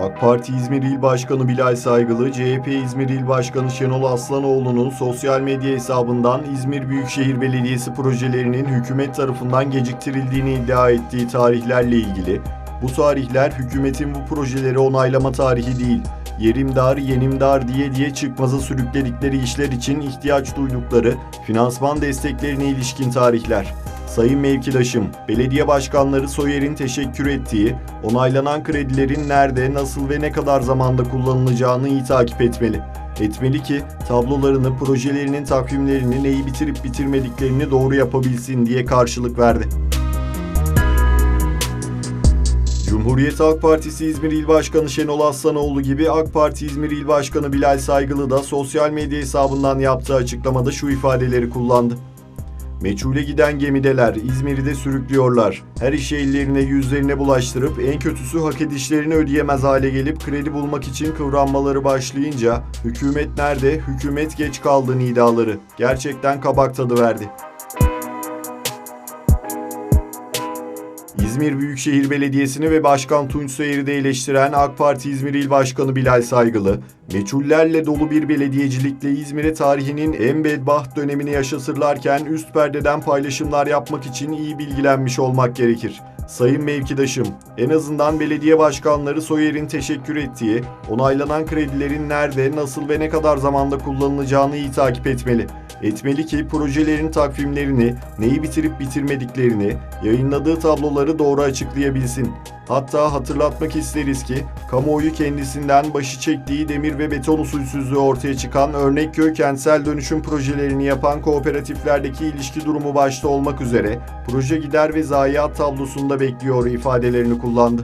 AK Parti İzmir İl Başkanı Bilal Saygılı, CHP İzmir İl Başkanı Şenol Aslanoğlu'nun sosyal medya hesabından İzmir Büyükşehir Belediyesi projelerinin hükümet tarafından geciktirildiğini iddia ettiği tarihlerle ilgili, bu tarihler hükümetin bu projeleri onaylama tarihi değil, yerim dar, yenim dar diye diye çıkmaza sürükledikleri işler için ihtiyaç duydukları finansman desteklerine ilişkin tarihler. Sayın mevkidaşım, belediye başkanları Soyer'in teşekkür ettiği, onaylanan kredilerin nerede, nasıl ve ne kadar zamanda kullanılacağını iyi takip etmeli. Etmeli ki tablolarını, projelerinin takvimlerini, neyi bitirip bitirmediklerini doğru yapabilsin diye karşılık verdi. Cumhuriyet Halk Partisi İzmir İl Başkanı Şenol Aslanoğlu gibi AK Parti İzmir İl Başkanı Bilal Saygılı da sosyal medya hesabından yaptığı açıklamada şu ifadeleri kullandı. Meçhule giden gemideler, İzmir'i de sürüklüyorlar. Her işi ellerine yüzlerine bulaştırıp en kötüsü hak edişlerini ödeyemez hale gelip kredi bulmak için kıvranmaları başlayınca hükümet nerede, hükümet geç kaldı nidaları gerçekten kabak tadı verdi. İzmir Büyükşehir Belediyesi'ni ve Başkan Tunç Soyer'i de eleştiren AK Parti İzmir İl Başkanı Bilal Saygılı, meçhullerle dolu bir belediyecilikle İzmir'e tarihinin en bedbaht dönemini yaşatırlarken üst perdeden paylaşımlar yapmak için iyi bilgilenmiş olmak gerekir. Sayın mevkidaşım, en azından belediye başkanları Soyer'in teşekkür ettiği, onaylanan kredilerin nerede, nasıl ve ne kadar zamanda kullanılacağını iyi takip etmeli. Etmeli ki projelerin takvimlerini, neyi bitirip bitirmediklerini, yayınladığı tabloları doğru açıklayabilsin. Hatta hatırlatmak isteriz ki kamuoyu kendisinden başı çektiği demir ve beton usulsüzlüğü ortaya çıkan örnek köy kentsel dönüşüm projelerini yapan kooperatiflerdeki ilişki durumu başta olmak üzere proje gider ve zayiat tablosunda bekliyor ifadelerini kullandı.